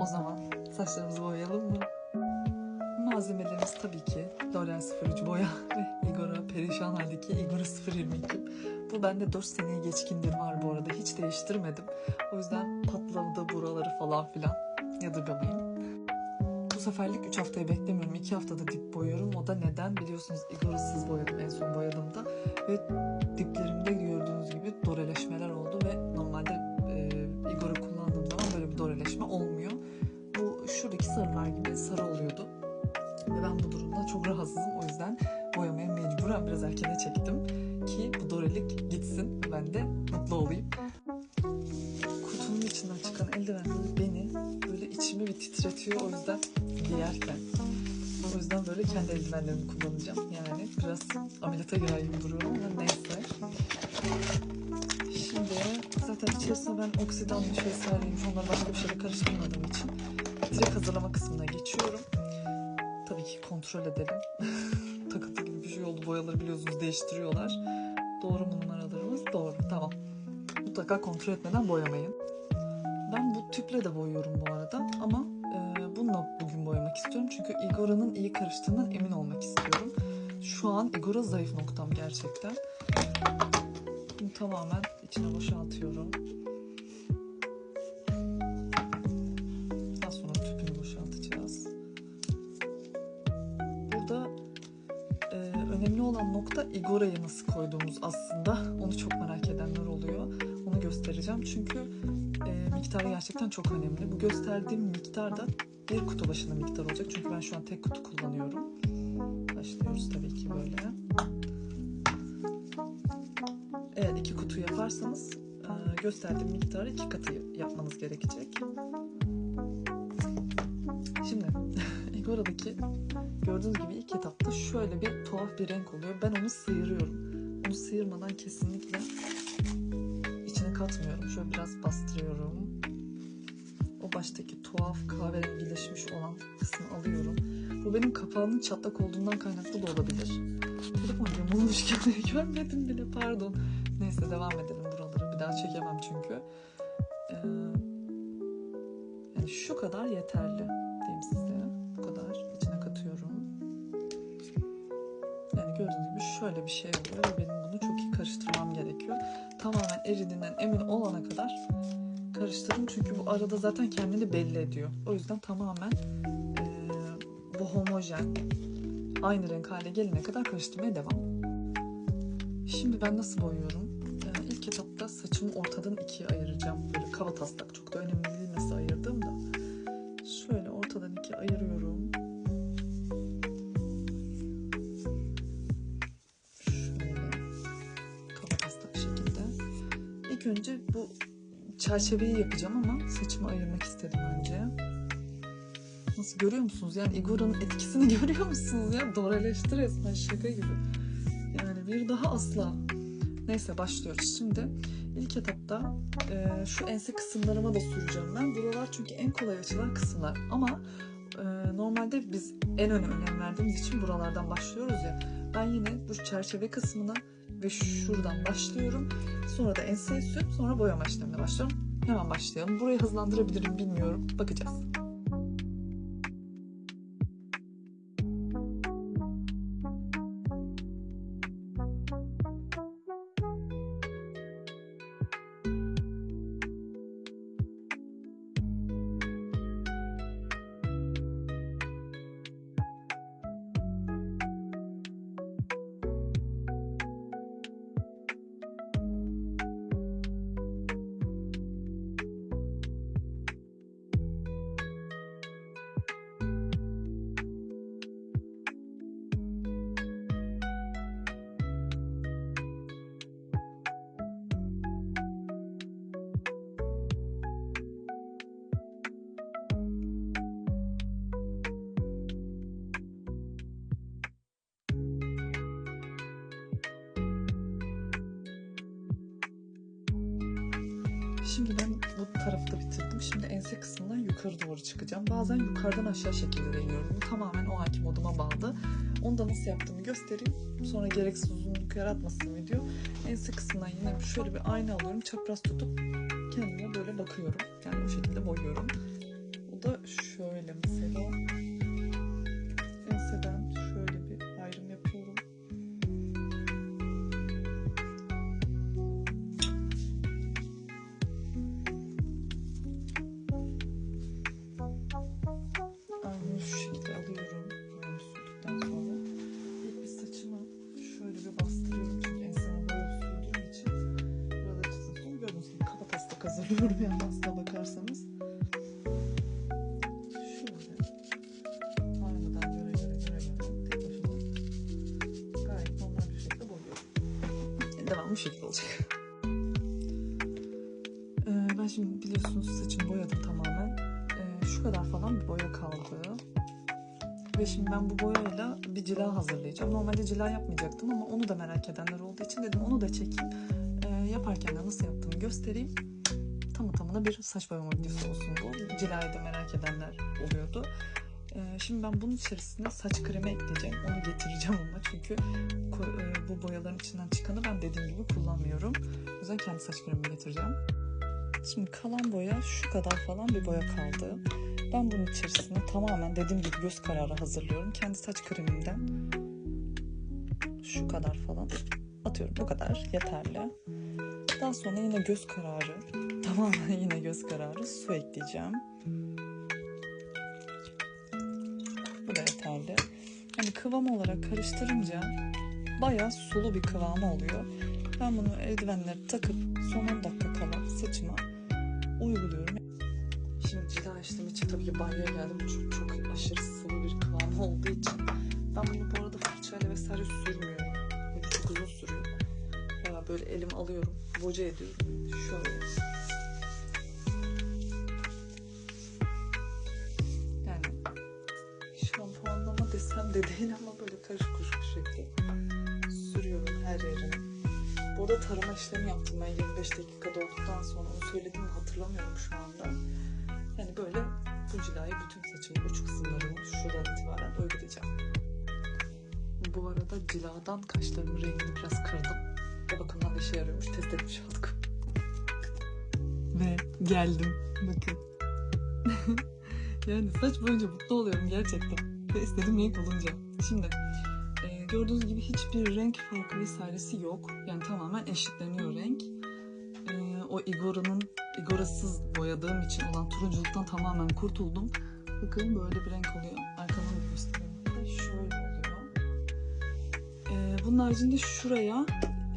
O zaman saçlarımızı boyayalım mı? Malzemelerimiz tabii ki L'Oreal 03 boya ve Igora perişan haldeki Igora 022. Bu bende 4 seneye geçkindir var bu arada. Hiç değiştirmedim. O yüzden patladı buraları falan filan. Yadırgamayın. Bu seferlik 3 haftayı beklemiyorum. 2 haftada dip boyuyorum. O da neden? Biliyorsunuz Igora'sız boyadım en son boyadığımda. Ve diplerimde gördüğünüz gibi doreleşmeler oldu şuradaki sarılar gibi sarı oluyordu. Ve ben bu durumda çok rahatsızım. O yüzden boyamaya mecburen biraz erkene çektim. Ki bu dorelik gitsin ben de mutlu olayım. Kutunun içinden çıkan eldivenler beni böyle içimi bir titretiyor. O yüzden giyerken. O yüzden böyle kendi eldivenlerimi kullanacağım. Yani biraz ameliyata girer gibi duruyorum ama neyse. Şimdi zaten içerisine ben oksidanmış vesaireymiş onları başka bir şeyle karıştırmadığım için direkt hazırlama kısmına geçiyorum. Tabii ki kontrol edelim. Takıntı gibi bir şey oldu. Boyaları biliyorsunuz değiştiriyorlar. Doğru mu numaralarımız? Doğru. Tamam. Mutlaka kontrol etmeden boyamayın. Ben bu tüple de boyuyorum bu arada ama e, bununla bugün boyamak istiyorum. Çünkü Igora'nın iyi karıştığından emin olmak istiyorum. Şu an Igora zayıf noktam gerçekten. Bunu tamamen içine boşaltıyorum. Önemli olan nokta Igora'yı nasıl koyduğumuz aslında. Onu çok merak edenler oluyor. Onu göstereceğim. Çünkü e, miktarı gerçekten çok önemli. Bu gösterdiğim miktar da bir kutu başına miktar olacak. Çünkü ben şu an tek kutu kullanıyorum. Başlıyoruz tabii ki böyle. Eğer iki kutu yaparsanız e, gösterdiğim miktarı iki katı yapmanız gerekecek. Igora'daki gördüğünüz gibi ilk etapta şöyle bir tuhaf bir renk oluyor. Ben onu sıyırıyorum. Onu sıyırmadan kesinlikle içine katmıyorum. Şöyle biraz bastırıyorum. O baştaki tuhaf kahverengileşmiş olan kısmı alıyorum. Bu benim kapağımın çatlak olduğundan kaynaklı da olabilir. Telefon yamulmuş gibi görmedim bile pardon. Neyse devam edelim buraları. Bir daha çekemem çünkü. Ee, yani şu kadar yeterli diyeyim size. Şöyle bir şey oluyor ve benim bunu çok iyi karıştırmam gerekiyor. Tamamen eridiğinden emin olana kadar karıştırın çünkü bu arada zaten kendini belli ediyor. O yüzden tamamen e, bu homojen aynı renk hale gelene kadar karıştırmaya devam. Şimdi ben nasıl boyuyorum? Ee, ilk etapta saçımı ortadan ikiye ayıracağım. Böyle kaba taslak çok da önemli değil nasıl ayırdığım da. Şöyle ortadan ikiye ayırıyorum. Önce bu çerçeveyi yapacağım ama saçımı ayırmak istedim önce. Nasıl görüyor musunuz? Yani Igora'nın etkisini görüyor musunuz ya? Doreleşti resmen şaka gibi. Yani bir daha asla. Neyse başlıyoruz. Şimdi ilk etapta e, şu ense kısımlarıma da süreceğim ben. Buralar çünkü en kolay açılan kısımlar. Ama e, normalde biz en öne önem verdiğimiz için buralardan başlıyoruz ya. Ben yine bu çerçeve kısmına ve şuradan başlıyorum. Sonra da enseye sürüp sonra boyama işlemine başlıyorum. Hemen başlayalım. Burayı hızlandırabilirim bilmiyorum. Bakacağız. Şimdi ben bu tarafı da bitirdim. Şimdi ense kısmından yukarı doğru çıkacağım. Bazen yukarıdan aşağı şekilde deniyorum. Bu tamamen o anki moduma bağlı. Onu da nasıl yaptığımı göstereyim. Sonra gereksiz uzunluk yaratmasın video. Ense kısmından yine şöyle bir ayna alıyorum. Çapraz tutup kendime böyle bakıyorum. Yani bu şekilde boyuyorum. Bu da duruyorum yani aslına bakarsanız. Şöyle. Aynadan göre göre göre göre tek gayet normal bir şekilde boyuyorum. Devam bu şekilde olacak. Ee, ben şimdi biliyorsunuz saçımı boyadım tamamen. Ee, şu kadar falan bir boya kaldı. Ve şimdi ben bu boyayla bir cila hazırlayacağım. Normalde cila yapmayacaktım ama onu da merak edenler olduğu için dedim onu da çekeyim. Ee, yaparken de nasıl yaptığımı göstereyim. Tamı tamına bir saç boyama videosu olsun bu. Cilayı da merak edenler oluyordu. Ee, şimdi ben bunun içerisine saç kremi ekleyeceğim. Onu getireceğim ama çünkü e, bu boyaların içinden çıkanı ben dediğim gibi kullanmıyorum. O yüzden kendi saç kremimi getireceğim. Şimdi kalan boya şu kadar falan bir boya kaldı. Ben bunun içerisine tamamen dediğim gibi göz kararı hazırlıyorum. Kendi saç kremimden şu kadar falan atıyorum. Bu kadar yeterli. Daha sonra yine göz kararı, tamamen yine göz kararı su ekleyeceğim. Bu da yeterli. Yani kıvam olarak karıştırınca bayağı sulu bir kıvamı oluyor. Ben bunu eldivenleri takıp son 10 dakika kala saçıma uyguluyorum. Şimdi cila işlemi için tabii ki banyoya geldim. Çok, çok aşırı sıvı bir kıvam olduğu için. Ben bunu bu arada fırçayla vesaire sürmüyorum. Çok uzun sürüyor. Baya böyle elim alıyorum. Boca ediyorum. Şöyle. Karışık kuruşuk şekli sürüyorum her yerine. Bu arada tarama işlemi yaptım ben 25 dakika dolduktan sonra. Onu söyledim hatırlamıyorum şu anda. Yani böyle bu cilayı bütün saçımın uç kısımlarını şuradan itibaren uygulayacağım. Bu arada ciladan kaşlarımın rengini biraz kırdım. O bakımdan da işe yarıyormuş. Test etmiş olduk. Ve geldim. Bakın. yani saç boyunca mutlu oluyorum gerçekten. Ve istediğim renk olunca. Şimdi e, gördüğünüz gibi hiçbir renk farkı vesairesi yok. Yani tamamen eşitleniyor renk. E, o Igora'nın Igora'sız boyadığım için olan turunculuktan tamamen kurtuldum. Bakın böyle bir renk oluyor. Arkadan da göstereyim. Şöyle oluyor. E, bunun haricinde şuraya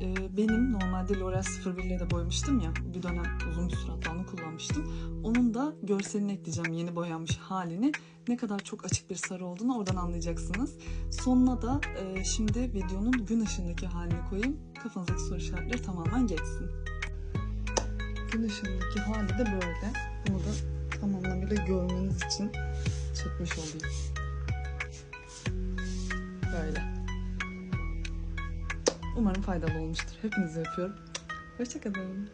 e, benim normalde L'Oreal 01 ile de boyamıştım ya. Bir dönem uzun bir süre hatta onu kullanmıştım. Onun da görselini ekleyeceğim yeni boyanmış halini. Ne kadar çok açık bir sarı olduğunu oradan anlayacaksınız. Sonuna da e, şimdi videonun gün ışığındaki halini koyayım. Kafanızdaki soru işaretleri tamamen geçsin. Gün ışığındaki hali de böyle. Bunu da tam anlamıyla görmeniz için çekmiş olayım. Böyle. Umarım faydalı olmuştur. Hepinizi öpüyorum. Hoşçakalın.